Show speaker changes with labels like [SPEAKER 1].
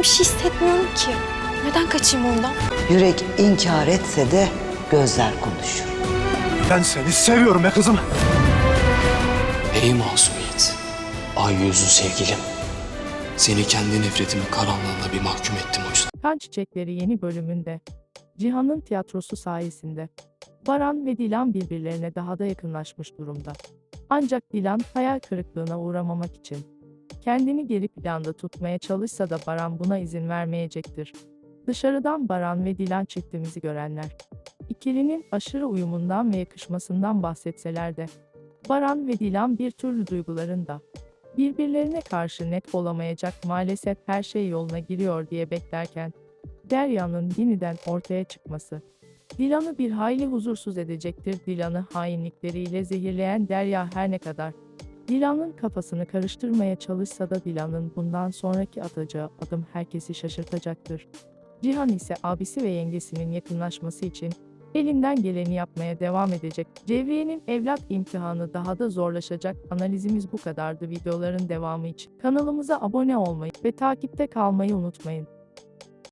[SPEAKER 1] bir şey hissetmiyorum ki. Neden kaçayım ondan?
[SPEAKER 2] Yürek inkar etse de gözler konuşur.
[SPEAKER 3] Ben seni seviyorum be kızım.
[SPEAKER 4] Ey masumiyet, ay yüzlü sevgilim. Seni kendi nefretimin karanlığına bir mahkum ettim o yüzden.
[SPEAKER 5] Kan Çiçekleri yeni bölümünde Cihan'ın tiyatrosu sayesinde Baran ve Dilan birbirlerine daha da yakınlaşmış durumda. Ancak Dilan hayal kırıklığına uğramamak için kendini geri planda tutmaya çalışsa da Baran buna izin vermeyecektir. Dışarıdan Baran ve Dilan çiftimizi görenler ikilinin aşırı uyumundan ve yakışmasından bahsetseler de Baran ve Dilan bir türlü duygularında birbirlerine karşı net olamayacak maalesef her şey yoluna giriyor diye beklerken Derya'nın yeniden ortaya çıkması Dilan'ı bir hayli huzursuz edecektir. Dilan'ı hainlikleriyle zehirleyen Derya her ne kadar Dilan'ın kafasını karıştırmaya çalışsa da Dilan'ın bundan sonraki atacağı adım herkesi şaşırtacaktır. Cihan ise abisi ve yengesinin yakınlaşması için elinden geleni yapmaya devam edecek. Cevriye'nin evlat imtihanı daha da zorlaşacak. Analizimiz bu kadardı. Videoların devamı için kanalımıza abone olmayı ve takipte kalmayı unutmayın.